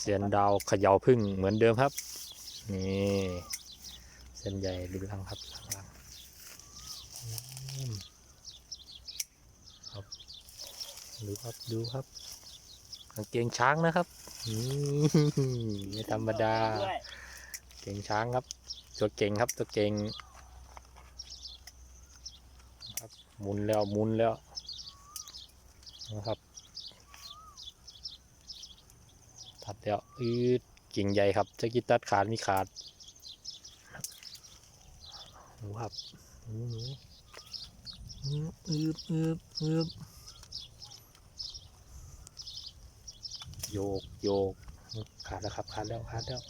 เสียนดาวเขย่าพึ่งเหมือนเดิมครับ นี่เส้นใหญ่ดูลังครับลังลังครับดูครับดูครับกางเกงช้างนะครับนี่ไม่ธรรมดา เก่งช้างครับ ตัวเก่งครับตัวเก่งครับหมุนแล้วหมุนแล้วนะครับ ตัดแล้วอืดกิ่งใหญ่ครับจะกิตัดขาดมีขาดหนูครับหนูหนูอืบอืบอืบโยกโยกขาดแล้วครับขาดแล้วขาดแล้ว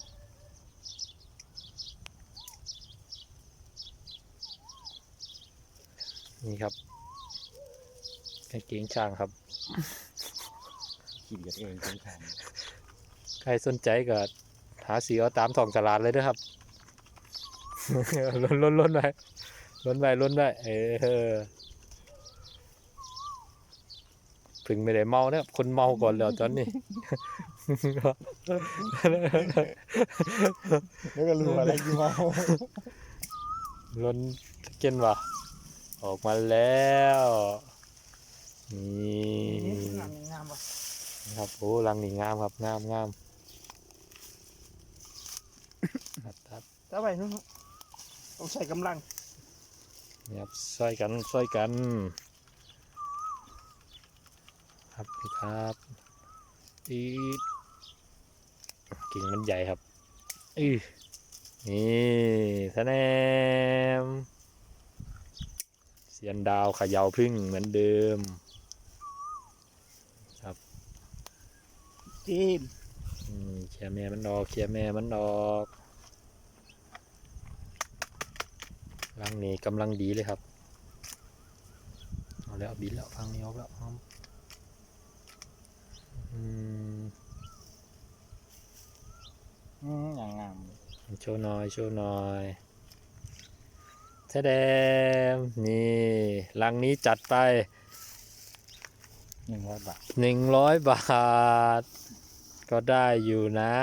นี่ครับกางเกงช้างครับขีดกันเองเป็นแขน ใครสนใจก็หาสีเอาตามท้องตลาดเลยนะครับล้นล้นล้นไปล้นไปล้นไปเออถึงไม่ได้เมานะครับคนเมาก่อนแล้วตอนนี้แล้วก็รู้อะไรกี่เมาล้นเกินว่ะออกมาแล้วนี่งามงามว่ะนะครับโอ้รังนี่งามครับงามงาม ตัดตัดถ้าไปนู่นต้องใช้กำลังนี่ครับช่วยกันช่วยกัน ครับพี่ครับอีดกิ่งมันใหญ่ครับอือนี่ทะแนมเสียนดาวเขย่าพึ่งเหมือนเดิมทีมอืมเคลียร์แม่มันออกเคลียร์แม่มันออก รังนี้กำลังดีเลยครับ เอาแล้วบินแล้วฟังนี้ออกแล้วเอาอืมอืมอย่างงามโชว์หน่อยโชว์หน่อยแสดงนี่รังนี้จัดไปหนึ่งร้อยบาทหนึ่งร้อยบาท ก็ได้อยู่นะ